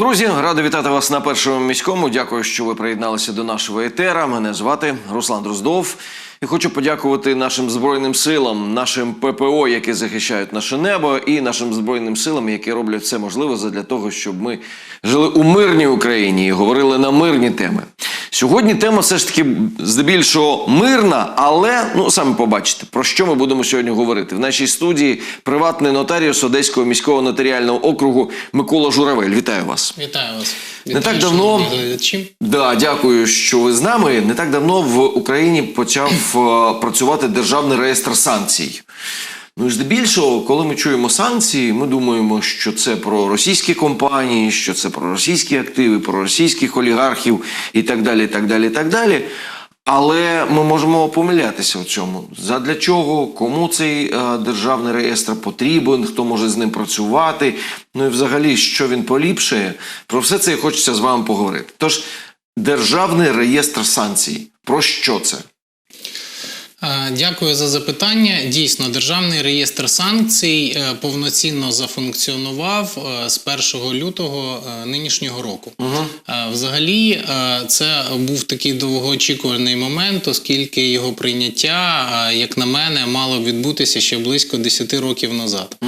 Друзі, радий вітати вас на першому міському. Дякую, що ви приєдналися до нашого етера. Мене звати Руслан Дроздов. І хочу подякувати нашим збройним силам, нашим ППО, які захищають наше небо, і нашим збройним силам, які роблять все можливе для того, щоб ми жили у мирній Україні і говорили на мирні теми. Сьогодні тема все ж таки здебільшого мирна, але ну самі побачите, про що ми будемо сьогодні говорити. В нашій студії приватний нотаріус Одеського міського нотаріального округу Микола Журавель. Вітаю вас. Вітаю вас. Не так давно- Да, дякую, що ви з нами. Не так давно в Україні почав працювати державний реєстр санкцій. Ну і здебільшого, коли ми чуємо санкції, ми думаємо, що це про російські компанії, що це про російські активи, про російських олігархів і так далі. так далі, так далі. Але ми можемо помилятися в цьому. Задля чого, кому цей е, державний реєстр потрібен, хто може з ним працювати, ну і взагалі, що він поліпшує. Про все це хочеться з вами поговорити. Тож, державний реєстр санкцій. Про що це? Е, Дякую за запитання. Дійсно, державний реєстр санкцій е, повноцінно зафункціонував е, з 1 лютого нинішнього року. Угу. Взагалі, це був такий довгоочікуваний момент, оскільки його прийняття, як на мене, мало відбутися ще близько 10 років назад. Е,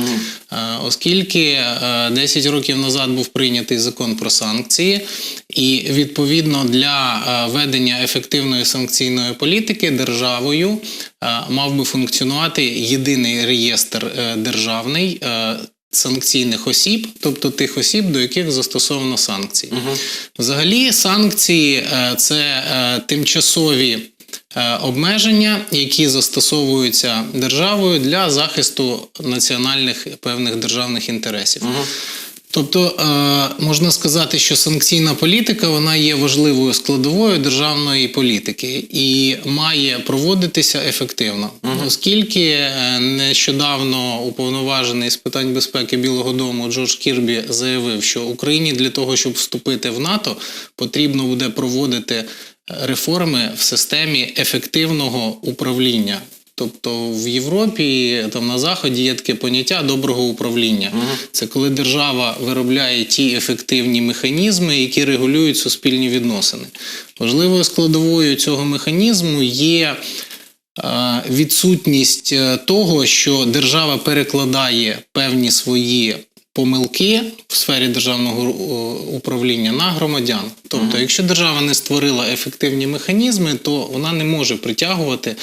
Оскільки е, 10 років назад був прийнятий закон про санкції, і відповідно для е, ведення ефективної санкційної політики державою е, мав би функціонувати єдиний реєстр е, державний. е, Санкційних осіб, тобто тих осіб, до яких застосовано санкції. Взагалі, санкції е, це е, тимчасові е, обмеження, які застосовуються державою для захисту національних певних державних інтересів. Тобто е, можна сказати, що санкційна політика вона є важливою складовою державної політики і має проводитися ефективно, оскільки е, нещодавно уповноважений з питань безпеки Білого Дому Джордж Кірбі заявив, що Україні для того, щоб вступити в НАТО, потрібно буде проводити реформи в системі ефективного управління. Тобто в Європі, там на Заході є таке поняття доброго управління. Це коли держава виробляє ті ефективні механізми, які регулюють суспільні відносини. Важливою складовою цього механізму є е, відсутність е, того, що держава перекладає певні свої помилки в сфері державного е, управління на громадян. Тобто, якщо держава не створила ефективні механізми, то вона не може притягувати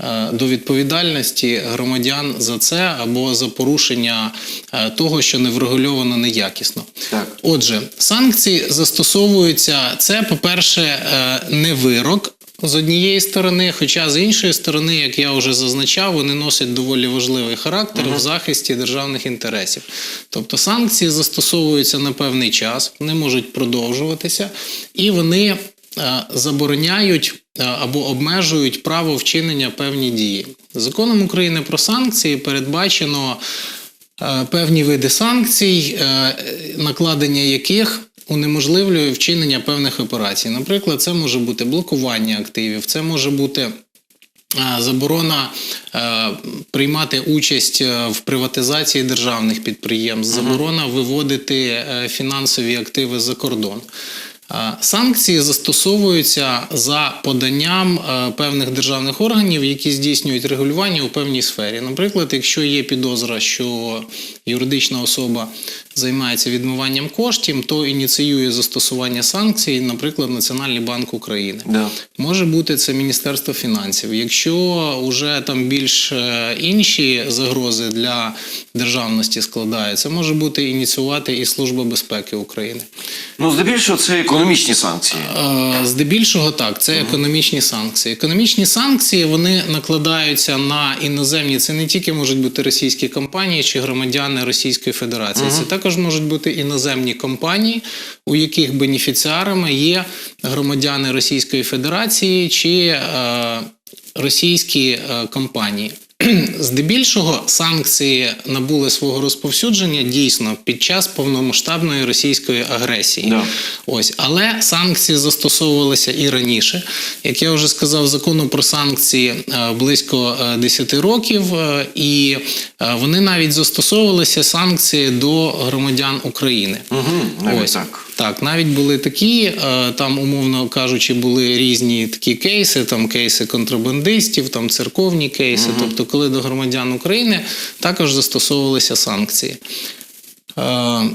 е, до відповідальності громадян за це або за порушення е, того, що не врегульовано неякісно. Так. Отже, санкції застосовуються. Це, по-перше, не вирок. З однієї сторони, хоча з іншої сторони, як я вже зазначав, вони носять доволі важливий характер в захисті державних інтересів. Тобто санкції застосовуються на певний час, не можуть продовжуватися, і вони е, забороняють е, або обмежують право вчинення певні дії. Законом України про санкції передбачено е, певні види санкцій, накладення яких унеможливлює вчинення певних операцій. Наприклад, це може бути блокування активів, це може бути. е, Заборона е, приймати участь е, в приватизації державних підприємств, заборона виводити фінансові активи за кордон. Е, Санкції застосовуються за поданням е, певних державних органів, які здійснюють регулювання у певній сфері. Наприклад, якщо є підозра, що юридична особа займається відмиванням коштів, то ініціює застосування санкцій, наприклад, Національний банк України. Да. Може бути це Міністерство фінансів. Якщо вже там більш е, інші загрози для державності складає, це може бути ініціювати і Служба безпеки України. Ну, здебільшого, це економічні санкції. Здебільшого так, це економічні санкції. Економічні санкції вони накладаються на іноземні. Це не тільки можуть бути російські компанії чи громадяни Російської Федерації. Це також можуть бути іноземні компанії, у яких бенефіціарами є громадяни Російської Федерації чи е, російські е, компанії. Здебільшого санкції набули свого розповсюдження дійсно під час повномасштабної російської агресії. Да. Ось, але санкції застосовувалися і раніше. Як я вже сказав, закону про санкції е, близько е, 10 років, е, і е, вони навіть застосовувалися санкції до громадян України. Угу, Ось. так. Так, навіть були такі, е, там, умовно кажучи, були різні такі кейси, там кейси контрабандистів, там церковні кейси. Тобто, коли до громадян України також застосовувалися санкції. Е,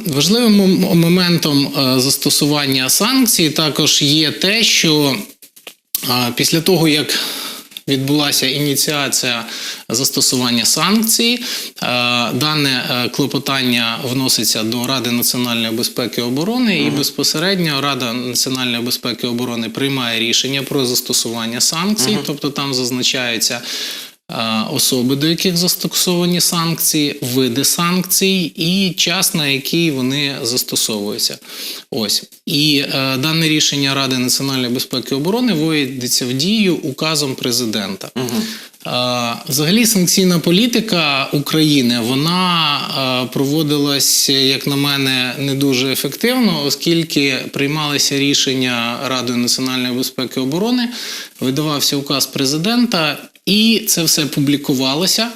Важливим моментом е, застосування санкцій також є те, що після того, як відбулася ініціація застосування санкцій, е, дане е, клопотання вноситься до Ради національної безпеки і оборони, і безпосередньо Рада національної безпеки і оборони приймає рішення про застосування санкцій, тобто там зазначаються е, особи, до яких застосовані санкції, види санкцій і час, на який вони застосовуються. Ось і е, дане рішення Ради національної безпеки і оборони вводиться в дію указом президента. Е, Взагалі, санкційна політика України вона е, проводилась, як на мене, не дуже ефективно, оскільки приймалися рішення Радою національної безпеки і оборони, видавався указ президента, і це все публікувалося.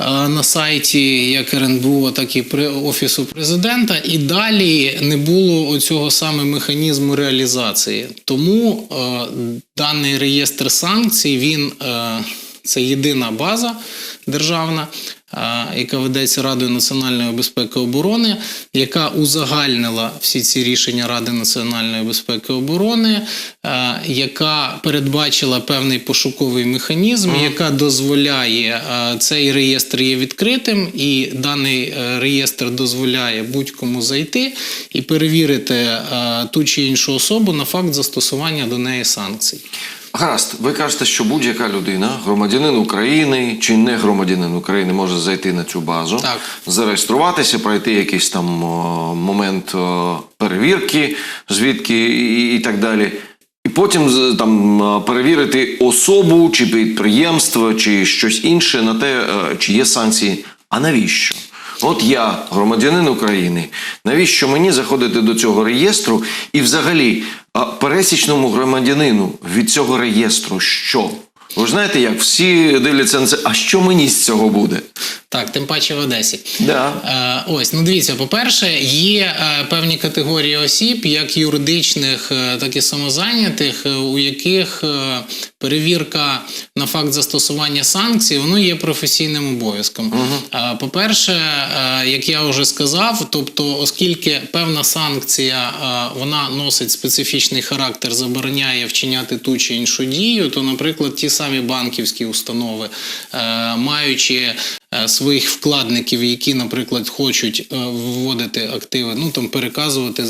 е, На сайті як РНБО, так і офісу президента, і далі не було цього саме механізму реалізації. Тому е, даний реєстр санкцій він е, це єдина база державна, яка ведеться Радою національної безпеки і оборони, яка узагальнила всі ці рішення Ради національної безпеки і оборони, яка передбачила певний пошуковий механізм, яка дозволяє цей реєстр є відкритим, і даний е, реєстр дозволяє будь-кому зайти і перевірити ту чи іншу особу на факт застосування до неї санкцій. Гаразд, ви кажете, що будь-яка людина, громадянин України чи не громадянин України, може зайти на цю базу, Так. зареєструватися, пройти якийсь там о, момент о, перевірки, звідки і, і так далі. І потім там перевірити особу чи підприємство, чи щось інше на те, е, чи є санкції. А навіщо? От я, громадянин України, навіщо мені заходити до цього реєстру? І взагалі, пересічному громадянину від цього реєстру що? Ви ж знаєте, як всі дивляться на це, а що мені з цього буде? Так, тим паче в Одесі. Да. Е, ось, ну дивіться, по-перше, є е, певні категорії осіб, як юридичних, е, так і самозайнятих, е, у яких е, перевірка на факт застосування санкцій воно є професійним обов'язком. Е, По-перше, е, як я вже сказав, тобто, оскільки певна санкція е, вона носить специфічний характер, забороняє вчиняти ту чи іншу дію, то, наприклад, ті самі банківські установи, е, маючи е, своїх вкладників, які, наприклад, хочуть е, вводити активи, ну там переказувати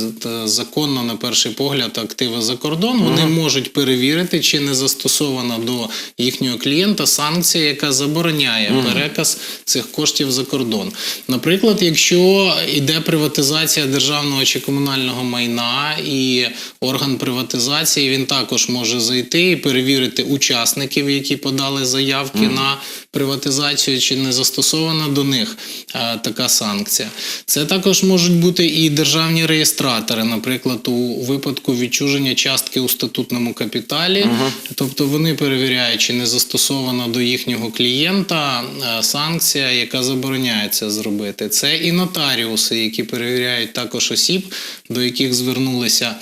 законно на перший погляд активи за кордон, вони можуть перевірити, чи не застосована до їхнього клієнта санкція, яка забороняє переказ цих коштів за кордон. Наприклад, якщо йде приватизація державного чи комунального майна, і орган приватизації він також може зайти і перевірити учасників, які подали заявки на приватизацію, чи не застосована до них е, така санкція. Це також можуть бути і державні реєстратори, наприклад, у випадку відчуження частки у статутному капіталі, тобто вони перевіряють, чи не застосована до їхнього клієнта е, санкція, яка забороняє це зробити. Це і нотаріуси, які перевіряють також осіб, до яких звернулися.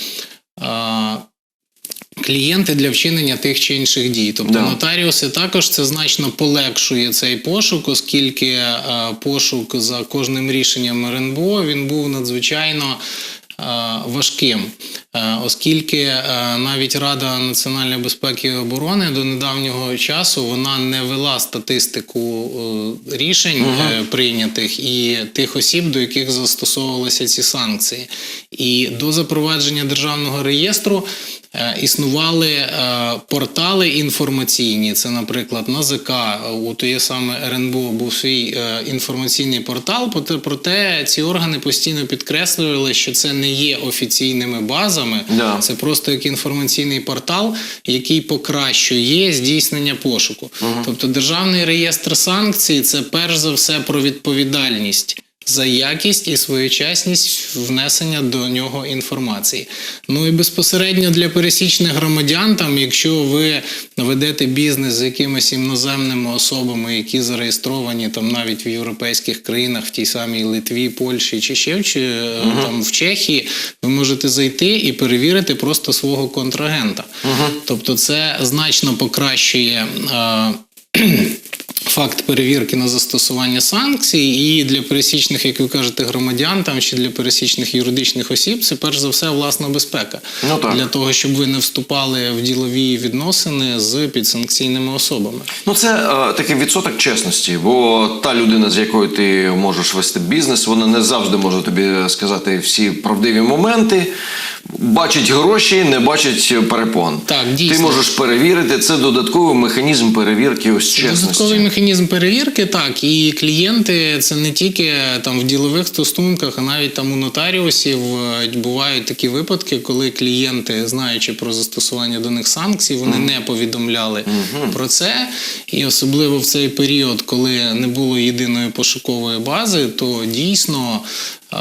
Клієнти для вчинення тих чи інших дій, тобто Да. нотаріуси також це значно полегшує цей пошук, оскільки е, пошук за кожним рішенням РНБО він був надзвичайно е, важким, Е, оскільки навіть Рада національної безпеки і оборони до недавнього часу вона не вела статистику рішень е, прийнятих і тих осіб, до яких застосовувалися ці санкції. І до запровадження державного реєстру існували е, портали інформаційні. Це, наприклад, НАЗК, у тієї саме РНБО був свій е, інформаційний портал. проте- ці органи постійно підкреслювали, що це не є офіційними базами. Да. Це просто як інформаційний портал, який покращує здійснення пошуку. Тобто, державний реєстр санкцій це перш за все про відповідальність за якість і своєчасність внесення до нього інформації. Ну і безпосередньо для пересічних громадян, там, якщо ви ведете бізнес з якимись іноземними особами, які зареєстровані там навіть в європейських країнах, в тій самій Литві, Польщі чи ще чи, е, там в Чехії, ви можете зайти і перевірити просто свого контрагента. Тобто, це значно покращує. е, Факт перевірки на застосування санкцій, і для пересічних, як ви кажете, громадян там чи для пересічних юридичних осіб, це перш за все власна безпека Ну, так. для того, щоб ви не вступали в ділові відносини з підсанкційними особами. Ну, це е, такий відсоток чесності, бо та людина, з якою ти можеш вести бізнес, вона не завжди може тобі сказати всі правдиві моменти. Бачить гроші, не бачить перепон. Так, дійсно. Ти можеш перевірити. Це додатковий механізм перевірки ось чесності. Додатковий механізм перевірки, так, і клієнти це не тільки там в ділових стосунках, а навіть там у нотаріусів е, бувають такі випадки, коли клієнти, знаючи про застосування до них санкцій, вони не повідомляли про це. І особливо в цей період, коли не було єдиної пошукової бази, то дійсно. е,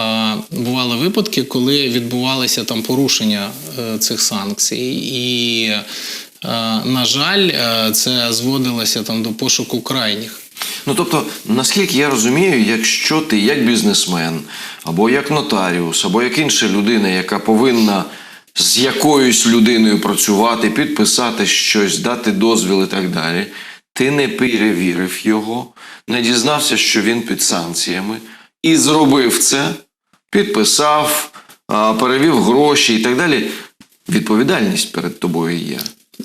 Бували випадки, коли відбувалися там порушення е, цих санкцій, і на жаль, е, це зводилося там до пошуку крайніх. Ну тобто, наскільки я розумію, якщо ти як бізнесмен, або як нотаріус, або як інша людина, яка повинна з якоюсь людиною працювати, підписати щось, дати дозвіл і так далі, ти не перевірив його, не дізнався, що він під санкціями, і зробив це, підписав, перевів гроші і так далі. Відповідальність перед тобою є.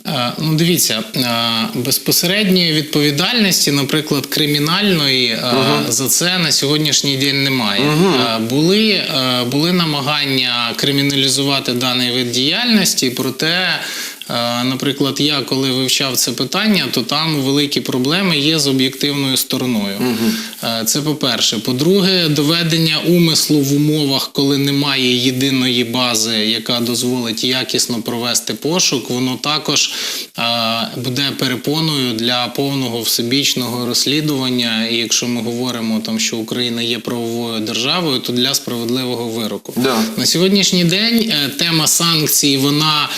Е, Ну, дивіться, е, безпосередньої відповідальності, наприклад, кримінальної угу. за це на сьогоднішній день немає. Угу. Були, були намагання криміналізувати даний вид діяльності, проте. Е, Наприклад, я коли вивчав це питання, то там великі проблеми є з об'єктивною стороною. Е, Це по-перше. По-друге, доведення умислу в умовах, коли немає єдиної бази, яка дозволить якісно провести пошук, воно також е, буде перепоною для повного всебічного розслідування. І якщо ми говоримо там, що Україна є правовою державою, то для справедливого вироку. Да. На сьогоднішній день тема санкцій вона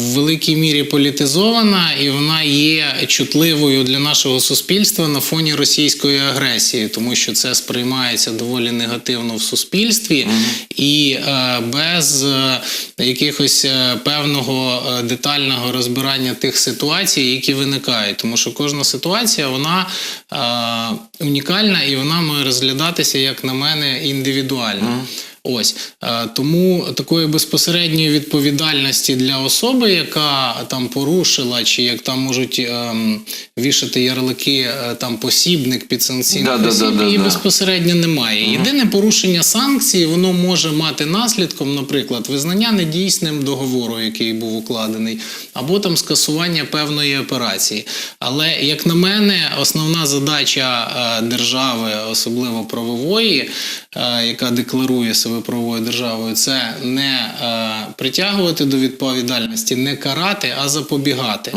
в великій мірі політизована і вона є чутливою для нашого суспільства на фоні російської агресії, тому що це сприймається доволі негативно в суспільстві і е, без е, якихось е, певного детального розбирання тих ситуацій, які виникають, тому що кожна ситуація вона унікальна і вона має розглядатися, як на мене, індивідуально. Ось е, тому такої безпосередньої відповідальності для особи, яка там порушила, чи як там можуть ем, вішати ярлики е, там посібник підсанкційних Да, да, осіб, да, да, її да. безпосередньо немає. Єдине порушення санкцій, воно може мати наслідком, наприклад, визнання недійсним договору, який був укладений, або там скасування певної операції. Але як на мене, основна задача е, держави, особливо правової, яка декларує себе правовою державою, це не е, притягувати до відповідальності, не карати, а запобігати.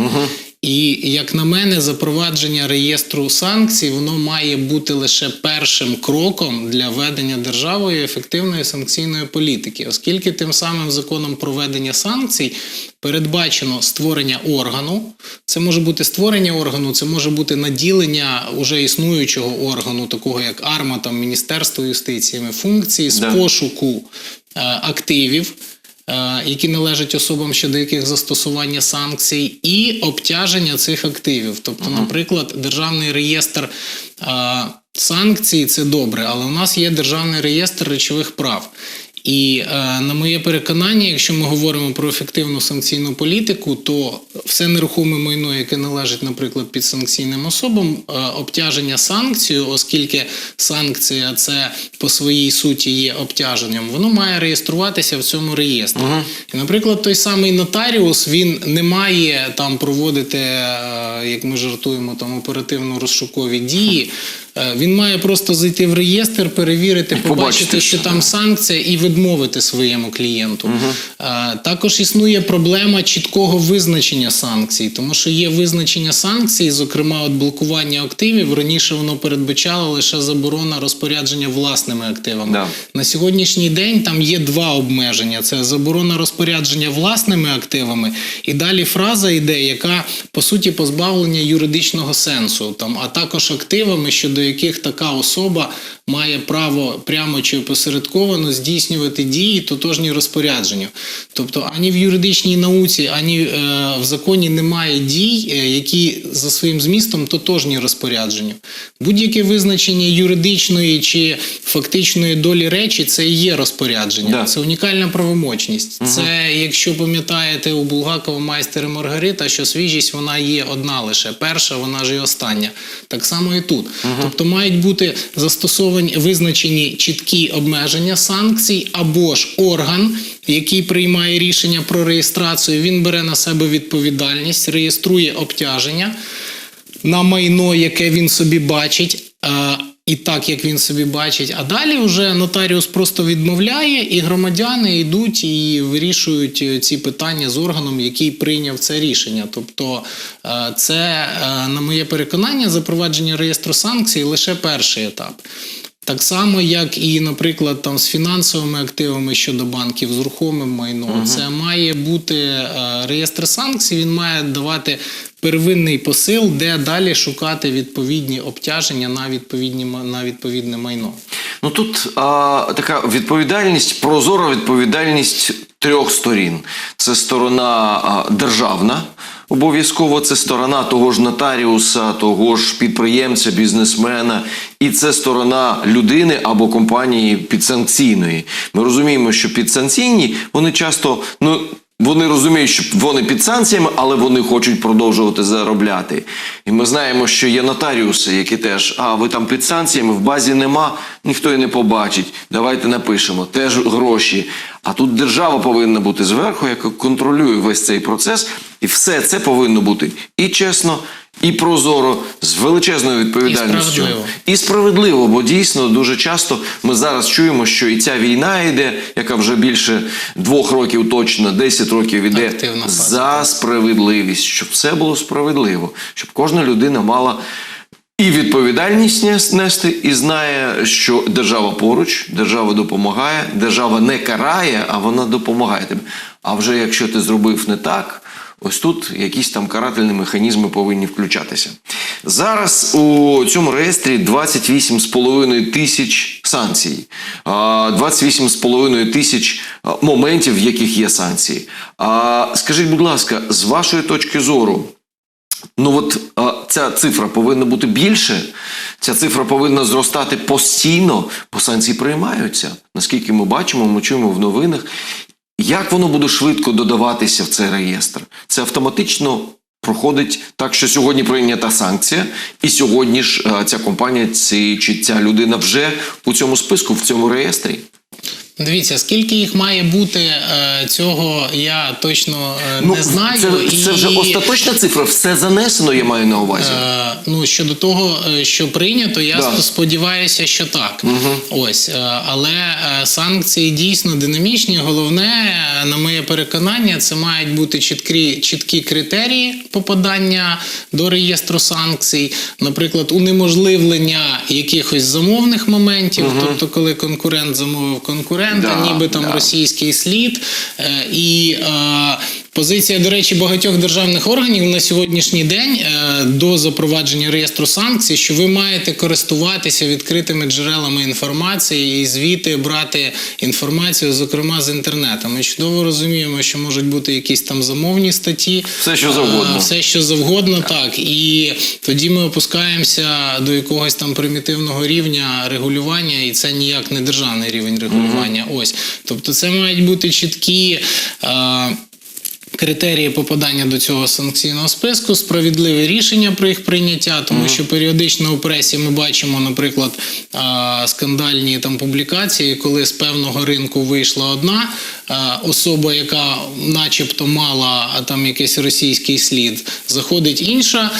І як на мене, запровадження реєстру санкцій воно має бути лише першим кроком для ведення державою ефективної санкційної політики, оскільки тим самим законом про ведення санкцій передбачено створення органу. Це може бути створення органу, це може бути наділення уже існуючого органу, такого як АРМА, там Міністерство юстиції, функції з Да. пошуку е, активів які належать особам, щодо яких застосування санкцій, і обтяження цих активів. Тобто, наприклад, державний реєстр е, санкцій це добре, але у нас є державний реєстр речових прав. І е, на моє переконання, якщо ми говоримо про ефективну санкційну політику, то все нерухоме майно, яке належить, наприклад, підсанкційним особам, е, обтяження санкцією, оскільки санкція це по своїй суті є обтяженням, воно має реєструватися в цьому реєстрі. І, наприклад, той самий нотаріус він не має там проводити, е, як ми жартуємо, там оперативно-розшукові дії. Е, Він має просто зайти в реєстр, перевірити, побачити, побачити, що там санкція, і відмовити своєму клієнту. Е, Також існує проблема чіткого визначення санкцій, тому що є визначення санкцій, зокрема, от блокування активів. Раніше воно передбачало лише заборона розпорядження власними активами. Да. На сьогоднішній день там є два обмеження: це заборона розпорядження власними активами, і далі фраза йде, яка по суті позбавлення юридичного сенсу, там, а також активами, щодо яких така особа має право прямо чи опосередковано здійснювати дії, тотожні розпорядженню. Тобто ані в юридичній науці, ані е, в законі немає дій, е, які за своїм змістом тотожні розпорядженню. Будь-яке визначення юридичної чи фактичної долі речі це і є розпорядження. Да. Це унікальна правомочність. Це, якщо пам'ятаєте, у Булгакова майстер і Маргарита, що свіжість вона є одна лише перша, вона ж і остання. Так само і тут. Тобто мають бути застосовані визначені чіткі обмеження санкцій або ж орган. Який приймає рішення про реєстрацію, він бере на себе відповідальність, реєструє обтяження на майно, яке він собі бачить, а, і так, як він собі бачить. А далі вже нотаріус просто відмовляє, і громадяни йдуть і вирішують е, ці питання з органом, який прийняв це рішення. Тобто, е, це, е, на моє переконання, запровадження реєстру санкцій лише перший етап. Так само, як і, наприклад, там з фінансовими активами щодо банків, з рухомим майном, це має бути е, реєстр санкцій. Він має давати первинний посил, де далі шукати відповідні обтяження на відповідні на відповідне майно. Ну тут а, така відповідальність, прозора відповідальність трьох сторін. Це сторона а, державна, обов'язково це сторона того ж нотаріуса, того ж підприємця, бізнесмена, і це сторона людини або компанії підсанкційної. Ми розуміємо, що підсанкційні вони часто ну. Вони розуміють, що вони під санкціями, але вони хочуть продовжувати заробляти. І ми знаємо, що є нотаріуси, які теж, а ви там під санкціями, в базі нема, ніхто і не побачить. Давайте напишемо, теж гроші. А тут держава повинна бути зверху, яка контролює весь цей процес, і все це повинно бути і чесно, і прозоро, з величезною відповідальністю. справедливо. І справедливо, бо дійсно дуже часто ми зараз чуємо, що і ця війна йде, яка вже більше двох років точно, 10 років іде Активна фаза, за справедливість, щоб все було справедливо, щоб кожна людина мала. І відповідальність нести, і знає, що держава поруч, держава допомагає, держава не карає, а вона допомагає тобі. А вже якщо ти зробив не так, ось тут якісь там карательні механізми повинні включатися. Зараз у цьому реєстрі 28,5 тисяч санкцій, 28,5 тисяч моментів, в яких є санкції. Скажіть, будь ласка, з вашої точки зору. Ну от ця цифра повинна бути більше. Ця цифра повинна зростати постійно, бо санкції приймаються. Наскільки ми бачимо, ми чуємо в новинах. Як воно буде швидко додаватися в цей реєстр? Це автоматично проходить так, що сьогодні прийнята санкція, і сьогодні ж ця компанія ці, чи ця людина вже у цьому списку, в цьому реєстрі. Дивіться, скільки їх має бути, е, цього я точно е, не знаю. Ну, Це, це вже І- остаточна цифра, все занесено, я маю на увазі. Е, ну, щодо того, е, що прийнято, я Да. сподіваюся, що так. Ось, е, але санкції дійсно динамічні. Головне, на моє переконання, це мають бути чіткі, чіткі критерії попадання до реєстру санкцій, наприклад, унеможливлення якихось замовних моментів, тобто, коли конкурент замовив конкурента, Да, ніби там да. російський слід. Е, І е, позиція, до речі, багатьох державних органів на сьогоднішній день е, до запровадження реєстру санкцій, що ви маєте користуватися відкритими джерелами інформації і звідти брати інформацію, зокрема з інтернету. Ми чудово розуміємо, що можуть бути якісь там замовні статті. Все, що завгодно. Е, Все, що завгодно, так. І тоді ми опускаємося до якогось там примітивного рівня регулювання, і це ніяк не державний рівень регулювання. Ось. Тобто це мають бути чіткі. Критерії попадання до цього санкційного списку, справедливе рішення про їх прийняття, тому що періодично у пресі ми бачимо, наприклад, скандальні там публікації, коли з певного ринку вийшла одна особа, яка, начебто, мала там якийсь російський слід, заходить інша.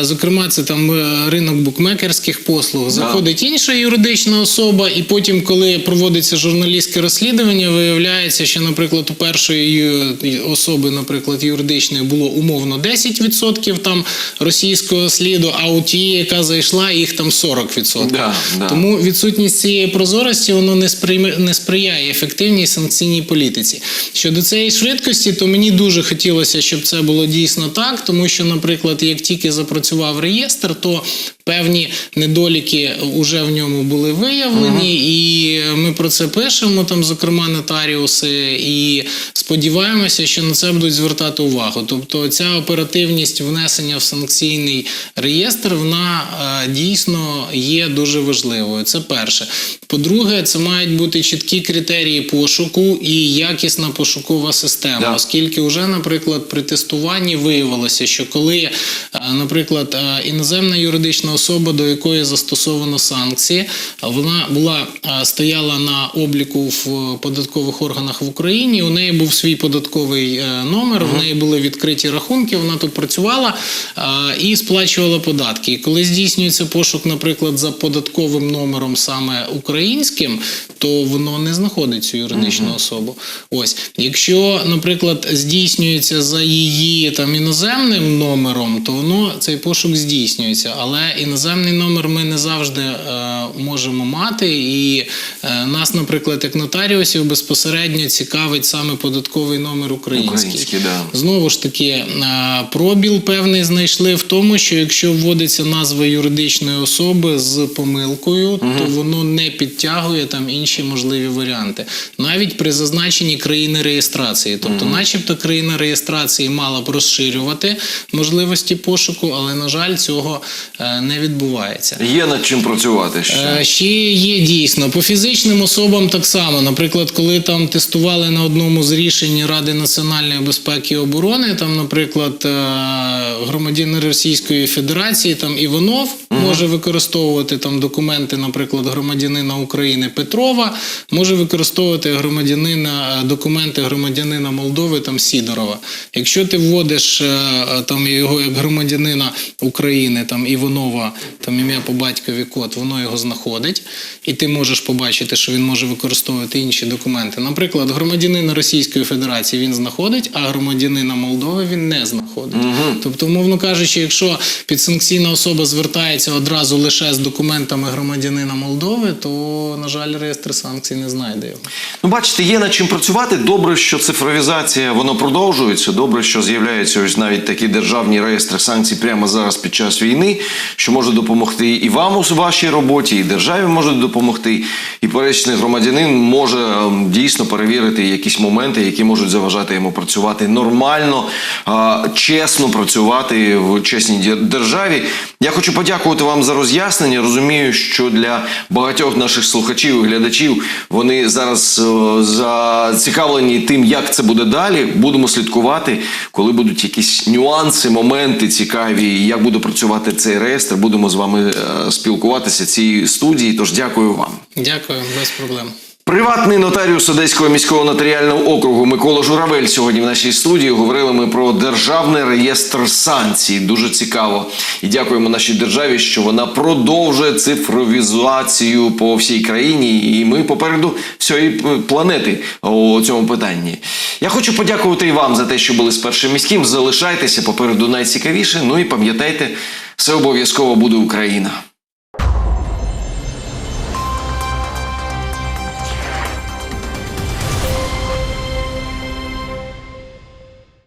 Зокрема, це там е, ринок букмекерських послуг. Заходить інша юридична особа, і потім, коли проводиться журналістське розслідування, виявляється, що, наприклад, у першої особи, наприклад, юридичної було умовно 10% там російського сліду, а у тієї, яка зайшла, їх там 40%. Да, да. Тому відсутність цієї прозорості воно не сприйме не сприяє ефективній санкційній політиці. Щодо цієї швидкості, то мені дуже хотілося, щоб це було дійсно так, тому що, наприклад, як тільки запрацював реєстр, то певні недоліки вже в ньому були виявлені, і ми про це пишемо, там, зокрема, нотаріуси, і сподіваємося, що на це будуть звертати увагу. Тобто, ця оперативність внесення в санкційний реєстр, вона е, дійсно є дуже важливою. Це перше. По-друге, це мають бути чіткі критерії пошуку і якісна пошукова система, Да. оскільки вже, наприклад, при тестуванні виявилося, що коли, е, наприклад, е, іноземна юридична особа, до якої застосовано санкції, вона була е, стояла на обліку в податкових органах в Україні. У неї був свій податковий е, номер, в неї були відкриті рахунки. Вона тут працювала е, і сплачувала податки. І коли здійснюється пошук, наприклад, за податковим номером саме українським, то воно не знаходить цю юридичну особу. Ось, якщо, наприклад, здійснюється за її там іноземним номером, то воно цей пошук здійснюється. Але іноземний номер ми не завжди е, можемо мати. І е, нас, наприклад, як нотаріусів, безпосередньо цікавить саме податковий номер український. Український, да. Знову ж таки, е, пробіл певний знайшли в тому, що якщо вводиться назва юридичної особи з помилкою, то воно не підтягує там інші можливі варіанти, навіть при зазначенні країни реєстрації. Тобто, начебто, країна реєстрації мала б розширювати можливості пошуку, але на жаль, цього е, не відбувається. Є над чим працювати ще. Е, Ще є дійсно по фізичним особам так само. Наприклад, коли там тестували на одному з рішень Ради національної безпеки і оборони, там, наприклад, е, громадянин Російської Федерації, там Іванов може використовувати там документи, наприклад, громадянина України Петрова, може використовувати громадянина документи громадянина Молдови там Сідорова. Якщо ти вводиш е, е, там його як громадянина України, там Іванова, там ім'я по батькові код, воно його знаходить, і ти можеш побачити, що він може використовувати інші документи. Наприклад, громадянина Російської Федерації він знаходить, а громадянина Молдови він не знаходить. Тобто, умовно кажучи, якщо підсанкційна особа звертається одразу лише з документами громадянина Молдови, то, на жаль, реєстр санкцій не знайде його. Ну, бачите, є над чим працювати. Добре, що цифровізація воно продовжується. Добре, що з'являються ось навіть такі державні реєстри санкцій прямо зараз під час війни, що може допомогти і вам у вашій роботі, і державі може допомогти. І пересічний громадянин може ем, дійсно перевірити якісь моменти, які можуть заважати йому працювати нормально, чесно працювати в чесній державі. Я хочу подякувати вам за роз'яснення. Розумію, що для багатьох наших слухачів і глядачів вони зараз е, зацікавлені тим, як це буде далі. Будемо слідкувати, коли будуть якісь нюанси, моменти цікаві, як буде працювати цей реєстр. Будемо з вами е, спілкуватися цій студії. Тож дякую вам. Дякую, без проблем. Приватний нотаріус Одеського міського нотаріального округу Микола Журавель сьогодні в нашій студії говорили ми про державний реєстр санкцій. Дуже цікаво. І дякуємо нашій державі, що вона продовжує цифровізацію по всій країні. І ми попереду всієї планети у цьому питанні. Я хочу подякувати і вам за те, що були з першим міським. Залишайтеся попереду найцікавіше. Ну і пам'ятайте, все обов'язково буде Україна.